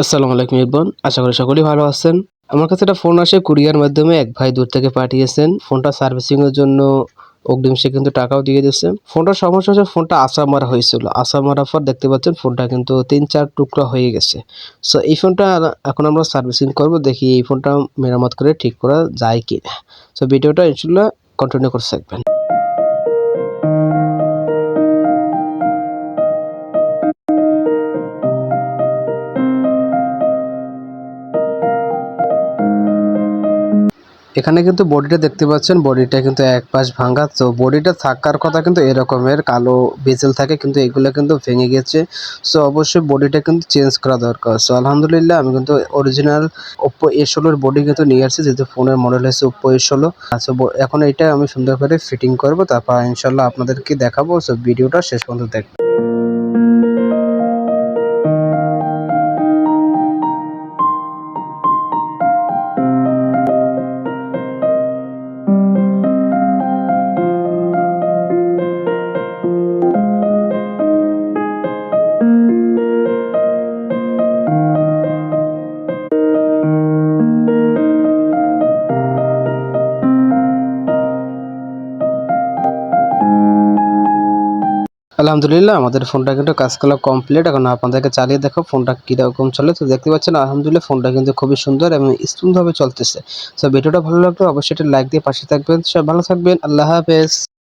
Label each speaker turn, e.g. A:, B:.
A: আসসালামু আলাইকুম ইরবন আশা করি সকলেই ভালো আছেন। আমার কাছে একটা ফোন আসে, কুরিয়ার মাধ্যমে এক ভাই দূর থেকে পাঠিয়েছেন। ফোনটা সার্ভিসিংয়ের জন্য অগ্রিম সে কিন্তু টাকাও দিয়ে দিয়েছে। ফোনটার সমস্যা হচ্ছে ফোনটা আসা মারা হয়েছিল। আসা মারার পর দেখতে পাচ্ছেন ফোনটা কিন্তু তিন চার টুকরা হয়ে গেছে। সো এই ফোনটা এখন আমরা সার্ভিসিং করব, দেখি এই ফোনটা মেরামত করে ঠিক করা যায় কি না সো ভিডিওটা ইনশাল্লাহ কন্টিনিউ করে থাকবেন। এখানে কিন্তু বডিটা দেখতে পাচ্ছেন, বডিটা কিন্তু এক পাশ ভাঙা তো বডিটা থাকার কথা কিন্তু এরকমের কালো বেজেল থাকে, কিন্তু এগুলো কিন্তু ভেঙে গেছে। সো অবশ্যই বডিটা কিন্তু চেঞ্জ করা দরকার। সো আলহামদুলিল্লাহ আমি কিন্তু অরিজিনাল ওপ্পো এ ষোলোর বডি কিন্তু নিয়ে আসছি, যেহেতু ফোনের মডেল হচ্ছে ওপ্পো এ ষোলো। আচ্ছা এখন এটা আমি সুন্দর করে ফিটিং করব, তারপর ইনশাল্লাহ আপনাদেরকে দেখাবো। সো ভিডিওটা শেষ পর্যন্ত দেখবেন। আলহামদুলিল্লাহ, আমাদের ফোনটা কিন্তু কাজ করা কমপ্লিট এখন আপনাদেরকে চালিয়ে দেখো ফোনটা কীরকম চলে। তো দেখতে পাচ্ছেন, আলহামদুলিল্লাহ ফোনটা কিন্তু খুবই সুন্দর এবং স্মুথভাবে চলতেছে। তো ভিডিওটা ভালো লাগলে অবশ্যই লাইক দিয়ে পাশে থাকবেন। সব ভালো থাকবেন। আল্লাহ হাফেজ।